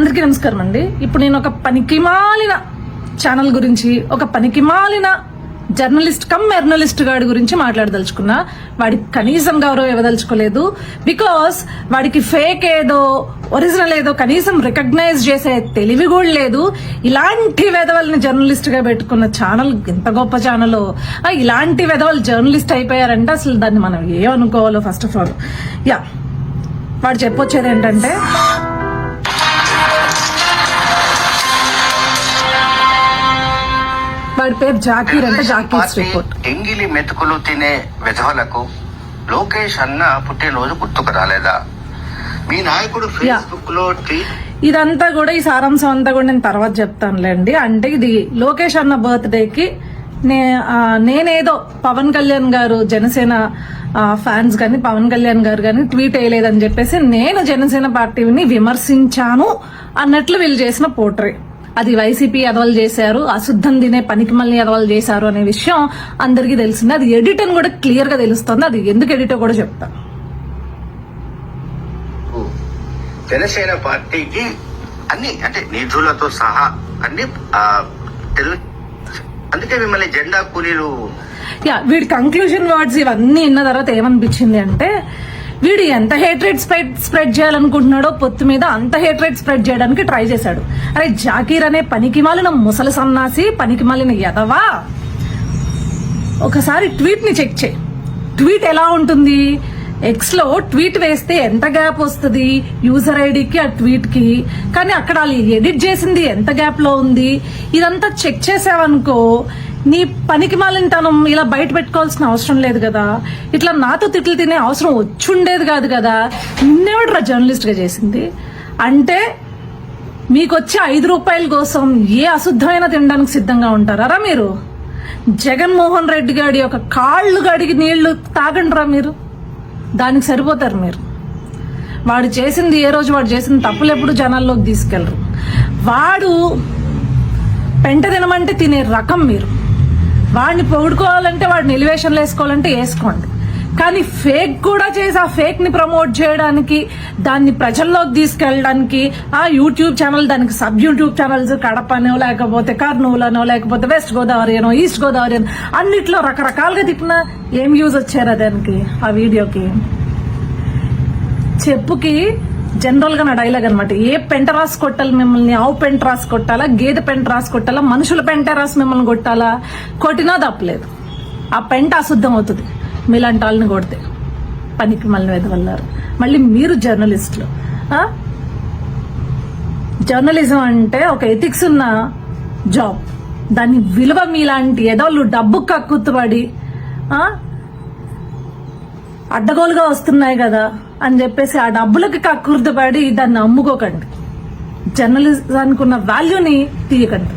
అందరికీ నమస్కారం అండి. ఇప్పుడు నేను ఒక పనికిమాలిన ఛానల్ గురించి ఒక పనికిమాలిన జర్నలిస్ట్ కమ్ జర్నలిస్ట్ గాడి గురించి మాట్లాడదలుచుకున్నా వాడికి కనీసం గౌరవం ఇవ్వదలుచుకోలేదు. బికాస్ వాడికి ఫేక్ ఏదో ఒరిజినల్ ఏదో కనీసం రికగ్నైజ్ చేసే తెలివి కూడా లేదు. ఇలాంటి వెధవల్ని జర్నలిస్ట్గా పెట్టుకున్న ఛానల్ ఎంత గొప్ప ఛానల్ ఇలాంటి వెధవలు జర్నలిస్ట్ అయిపోయారంటే అసలు దాన్ని మనం ఏమనుకోవాలో ఫస్ట్ ఆఫ్ ఆల్ యా వాడు చెప్పొచ్చేది ఏంటంటే వాడి పేరు జాకీర్ అంటే జాకీర్ పార్టీ రిపోర్ట్ ఎంగిలి మెతుకులు తినే విధవలకు లోకేష్ అన్న పుట్టినరోజు గుర్తుకు రాలేదా? మీ నాయకుడు ఫేస్బుక్లో ఇదంతా కూడా ఈ సారాంశం అంతా కూడా నేను తర్వాత చెప్తానులేండి. అంటే ఇది లోకేష్ అన్న బర్త్డే కి నే నేనేదో పవన్ కళ్యాణ్ గారు జనసేన ఫ్యాన్స్ గాని పవన్ కళ్యాణ్ గారు గాని ట్వీట్ వేయలేదని చెప్పేసి నేను జనసేన పార్టీని విమర్శించాను అన్నట్లు వీళ్ళు చేసిన పోట్రే. అది వైసీపీ ఎదవలు చేశారు అశుద్ధం తినే పనికి మళ్ళీ ఎదవలు చేశారు అనే విషయం అందరికీ తెలిసింది. అది ఎడిట్ అని కూడా క్లియర్గా తెలుస్తుంది. అది ఎందుకు ఎడిటో కూడా చెప్తా. జనసేన పార్టీకి అన్ని అంటే నిధులతో సహా అన్ని తెలుగు అందుకే మిమ్మల్ని జెండా కూలీలు యా వీడి కంక్లూజన్ వర్డ్స్ ఇవన్నీ విన్న తర్వాత ఏమనిపించింది అంటే వీడు ఎంత హేట్రేట్ స్ప్రెడ్ స్ప్రెడ్ చేయాలనుకుంటున్నాడో పొత్తు మీద అంత హేట్రేట్ స్ప్రెడ్ చేయడానికి ట్రై చేశాడు. అరే జాకీర్ అనే పనికి మాలిన ముసలి సన్నాసి పనికి మాలిన ఎదవా ఒకసారి ట్వీట్ని చెక్ చేయి. ట్వీట్ ఎలా ఉంటుంది? ఎక్స్లో ట్వీట్ వేస్తే ఎంత గ్యాప్ వస్తుంది? యూజర్ ఐడికి ఆ ట్వీట్కి. కానీ అక్కడ వాళ్ళు ఎడిట్ చేసింది ఎంత గ్యాప్లో ఉంది? ఇదంతా చెక్ చేసావనుకో నీ పనికి మాలినతనం ఇలా బయట పెట్టుకోవాల్సిన అవసరం లేదు కదా. ఇట్లా నాతో తిట్లు తినే అవసరం వచ్చుండేది కాదు కదా. నిన్నెవడరా జర్నలిస్ట్గా చేసింది. అంటే మీకు వచ్చే ఐదు రూపాయల కోసం ఏ అశుద్ధమైన తినడానికి సిద్ధంగా ఉంటారా? మీరు. జగన్మోహన్ రెడ్డి గారి యొక్క కాళ్ళు గడిగి నీళ్ళు తాగండిరా మీరు. దానికి సరిపోతారు మీరు. వాడు చేసింది ఏ రోజు వాడు చేసిన తప్పులు ఎప్పుడు జనాల్లోకి తీసుకెళ్ళరు. వాడు పెంట తినమంటే తినే రకం మీరు. వాడిని పొగుడుకోవాలంటే వాడిని ఎలివేషన్లు వేసుకోవాలంటే వేసుకోండి. కానీ ఫేక్ కూడా చేసి ఆ ఫేక్ని ప్రమోట్ చేయడానికి దాన్ని ప్రజల్లోకి తీసుకెళ్ళడానికి ఆ యూట్యూబ్ ఛానల్ దానికి సబ్ యూట్యూబ్ ఛానల్స్ కడపనో లేకపోతే కర్నూలనో లేకపోతే వెస్ట్ గోదావరి అనో ఈస్ట్ గోదావరి అనో అన్నిట్లో రకరకాలుగా తిప్పిన ఏం యూజ్ వచ్చారా దానికి ఆ వీడియోకి చెప్పుకి జనరల్గా నా డైలాగ్ అనమాట ఏ పెంట రాసి కొట్టాలి మిమ్మల్ని? ఆవు పెంట రాసి కొట్టాలా? గేదె పెంట రాసి కొట్టాలా? మనుషుల పెంట రాసి మిమ్మల్ని కొట్టాలా? కొట్టినా తప్పలేదు. ఆ పెంట అశుద్ధం అవుతుంది. మీలాంటి వాళ్ళని కొడితే పనికి మళ్ళీ వెదవల్లారు. మళ్ళీ మీరు జర్నలిస్టులు జర్నలిజం అంటే ఒక ఎథిక్స్ ఉన్న జాబ్ దాని విలువ మీలాంటి ఎదోళ్ళు డబ్బు కక్కుతుబడి అడ్డగోలుగా వస్తున్నాయి కదా అని చెప్పేసి ఆ డబ్బులకి కక్కుర్తిపడి దాన్ని అమ్ముకోకండి. జర్నలిజానికి ఉన్న వాల్యూని తీయకండి.